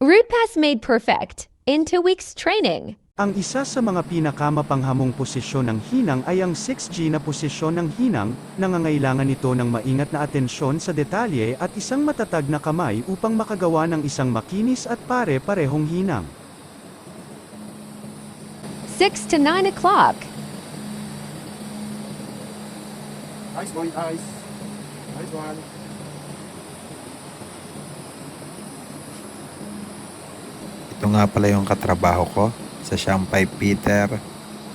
Root Pass Made Perfect in two weeks training. Ang isa sa mga pinakamapanghamong posisyon ng hinang ay ang 6G na posisyon ng hinang, nangangailangan ito ng maingat na atensyon sa detalye at isang matatag na kamay upang makagawa ng isang makinis at pare-parehong hinang. 6 to 9 o'clock. Nice boy, nice. Nice one. Ito nga pala yung katrabaho ko sa Shampay Peter.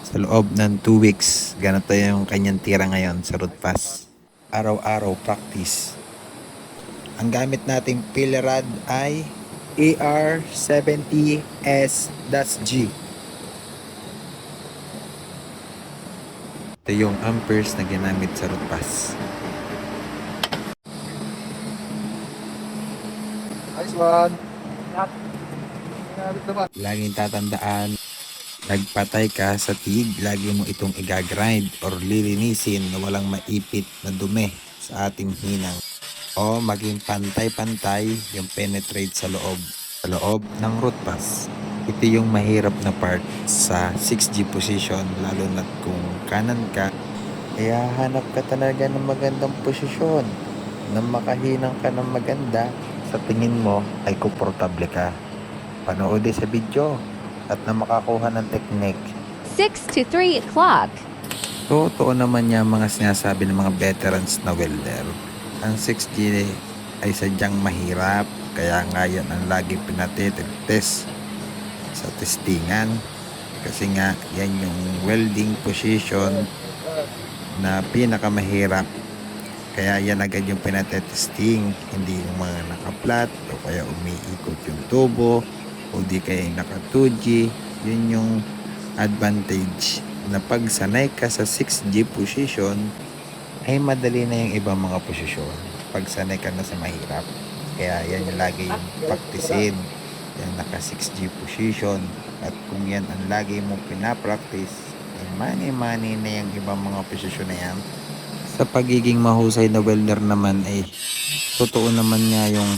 Sa loob ng 2 weeks, ganito yung kanyang tira ngayon sa root pass. Araw-araw practice. Ang gamit nating pillar rod ay AR70S-G. Ito yung amperes na ginamit sa root pass. Nice one. Laging tatandaan, nagpatay ka sa tig, lagi mo itong igagrind or lilinisin na walang maipit na dumi sa ating hinang. O maging pantay-pantay yung penetrate sa loob, sa loob ng root pass. Ito yung mahirap na part sa 6G position lalo na kung kanan ka. Kaya hanap ka talaga ng magandang posisyon na makahinang ka ng maganda sa tingin mo ay komportable ka panood sa video at na makakuha ng technique. 6 to 3 o'clock. Totoo naman niya mga sinasabi ng mga veterans na welder. Ang 6G ay sadyang mahirap kaya nga yan ang lagi pinatitest sa testingan. Kasi nga yan yung welding position na pinakamahirap. Kaya yan agad yung pinatetesting. Hindi yung mga nakaplat o kaya umiikot yung tubo o di kaya naka 2G. Yun yung advantage na pag sanay ka sa 6G position ay madali na yung ibang mga posisyon pag sanay ka na sa mahirap. Kaya yan yung lagi yung practicein. Yung naka 6G position. At kung yan ang lagi mong pinapractice, ay mani-mani na yung ibang mga posisyon na yan. Sa pagiging mahusay na welder naman ay totoo naman nga yung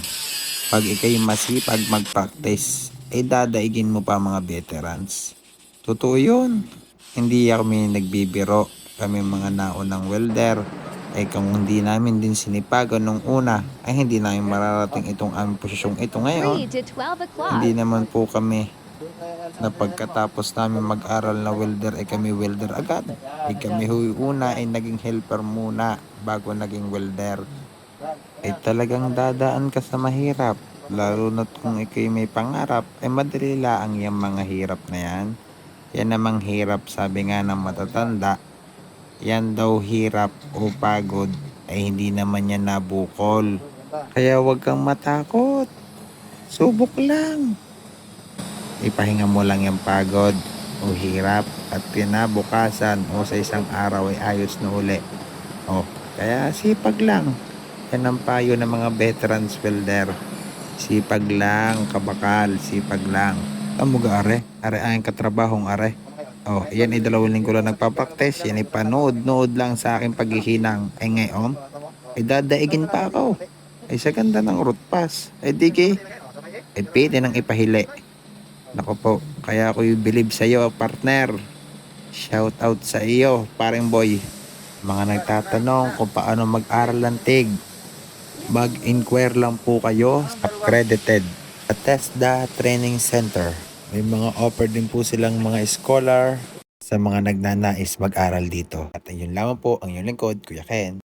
pag ikay masipag mag-practice ay dadaigin mo pa mga veterans. Totoo yun. Hindi kami nagbibiro. Kami mga naunang welder. Ay kung hindi namin din sinipagan nung una, ay hindi namin mararating itong aming posisyong ito 3 ngayon. to 12 o'clock. Hindi naman po kami na pagkatapos namin mag-aral na welder ay kami welder agad. Ay kami huy una ay naging helper muna bago naging welder. Ay talagang dadaan ka sa mahirap. Lalo na kung ikay may pangarap, ay madali lang yung mga hirap na yan. Yan namang hirap sabi nga ng matatanda. Yan daw hirap o pagod ay hindi naman yan nabukol. Kaya huwag kang matakot. Subok lang ipahinga mo lang yung pagod o hirap at kinabukasan o sa isang araw ay ayos na uli. O, kaya sipag lang. Yan ang payo ng mga veterans welder. Sipag lang, kabakal, sipag lang. Amo ga are? Are ang katrabahong are. Oh, yan ay dalawang linggo lang nagpa-practice. Yan ay panood-nood lang sa aking paghihinang. Ay ngayon, ay dadaigin pa ako. Ay sa ganda ng root pass. Ay digi. Ay pwede nang ipahili. Nako po, kaya ako believe sa iyo, partner. Shout out sa iyo, paring boy. Mga nagtatanong kung paano mag-aral ng TIG. Mag-inquire lang po kayo accredited sa TESDA Training Center. May mga offer din po silang mga scholar sa mga nagnanais mag-aral dito. At ayun lamang po ang inyong lingkod, Kuya Ken.